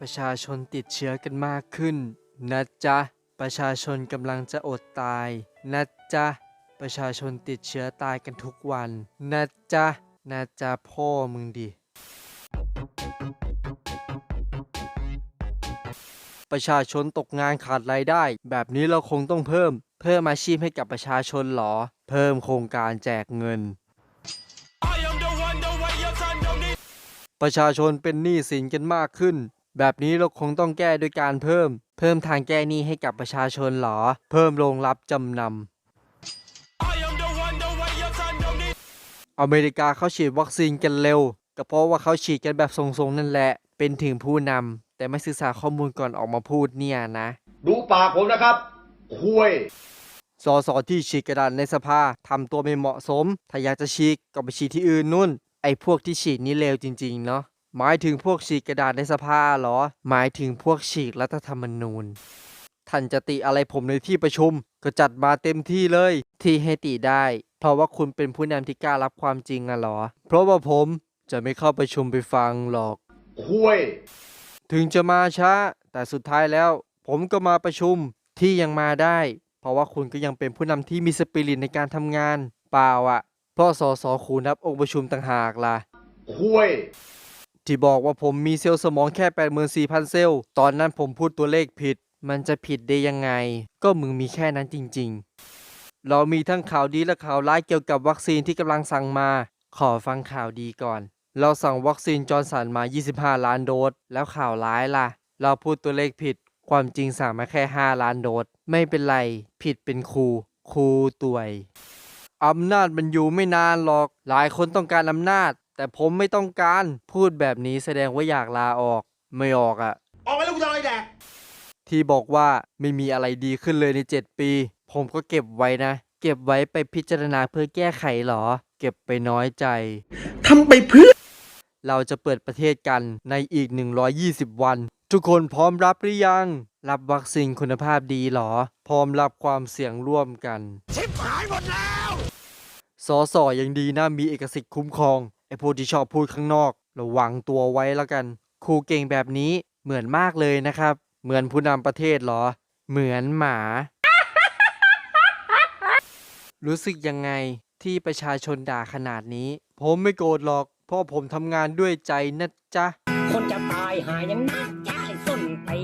ประชาชนติดเชื้อกันมากขึ้น นะจ๊ะ ประชาชนกำลังจะอดตาย นะจ๊ะ ประชาชนติดเชื้อตายกันทุกวัน นะจ๊ะ นะจ๊ะพ่อมึงดิ ประชาชนตกงานขาดรายได้ แบบนี้เราคงต้องเพิ่ม เพิ่มอาชีพให้กับประชาชนหรอ เพิ่มโครงการแจกเงินประชาชนเป็นหนี้สินกันมากขึ้น แบบนี้เราคงต้องแก้ด้วยการเพิ่ม เพิ่มทางแก้หนี้ให้กับประชาชนเหรอ เพิ่มโรงรับจำนำอเมริกาเขาฉีดวัคซีนกันเร็วก็เพราะว่าเขาฉีดกันแบบทรงๆนั่นแหละ เป็นถึงผู้นำแต่ไม่ศึกษาข้อมูลก่อนออกมาพูดเนี่ยนะ ดูปากผมนะครับคุยสสที่ฉีกกระดาษในสภาทำตัวไม่เหมาะสม ถ้าอยากจะฉีกก็ไปฉีกที่อื่นนู่น ไอ้พวกที่ฉีกนี่เลวจริง ๆ เนาะ หมายถึงพวกฉีกกระดาษในสภาเหรอ หมายถึงพวกฉีกรัฐธรรมนูญ ท่านจะติอะไรผมในที่ประชุม ก็จัดมาเต็มที่เลย ที่ให้ติได้ เพราะว่าคุณเป็นผู้นำที่กล้ารับความจริงอะเหรอ เพราะว่าผมจะไม่เข้าประชุมไปฟังหรอกคุยถึงจะมาช้า แต่สุดท้ายแล้ว ผมก็มาประชุมที่ยังมาได้ เพราะว่าคุณก็ยังเป็นผู้นำที่มีสปิริตในการทำงาน เปล่าอะเพราะสสคูนับองค์ประชุมต่างหากล่ะคุย ที่บอกว่าผมมีเซลล์สมองแค่ 84,000 เซลล์ ตอนนั้นผมพูดตัวเลขผิด มันจะผิดได้ยังไง ก็มึงมีแค่นั้นจริง ๆ เรามีทั้งข่าวดีและข่าวร้ายเกี่ยวกับวัคซีนที่กำลังสั่งมา ขอฟังข่าวดีก่อน เราสั่งวัคซีนจอร์นสันมา 25 ล้านโดส แล้วข่าวร้ายล่ะ เราพูดตัวเลขผิด ความจริงสั่งมาแค่ 5 ล้านโดส ไม่เป็นไร ผิดเป็นครู ครูตัวยอำนาจมันอยู่ไม่นานหรอก หลายคนต้องการอำนาจ แต่ผมไม่ต้องการพูดแบบนี้แสดงว่าอยากลาออก ไม่ออกอะ่ะ ออกไปแล้วกูจะเอาอะไรแดก ที่บอกว่าไม่มีอะไรดีขึ้นเลยใน 7 ปี ผมก็เก็บไว้นะ เก็บไว้ไปพิจารณาเพื่อแก้ไขเหรอ เก็บไปน้อยใจ ทำไปเพื่อ เราจะเปิดประเทศกันในอีก 120 วัน ทุกคนพร้อมรับหรือยัง รับวัคซีนคุณภาพดีเหรอ พร้อมรับความเสี่ยงร่วมกัน ชิบหายหมดแล้ว สอสอยังดีนะมีเอกสิทธิ์คุ้มครอง ไอ้พวกที่ชอบพูดข้างนอก ระวังตัวไว้แล้วกัน ครูเก่งแบบนี้เหมือนมากเลยนะครับ เหมือนผู้นำประเทศเหรอ เหมือนหมา รู้สึกยังไงที่ประชาชนด่าขนาดนี้ ผมไม่โกรธหรอก เพราะผมทำงานด้วยใจนะจ๊ะ คนจะตายหายังนักจ่ายส้นตี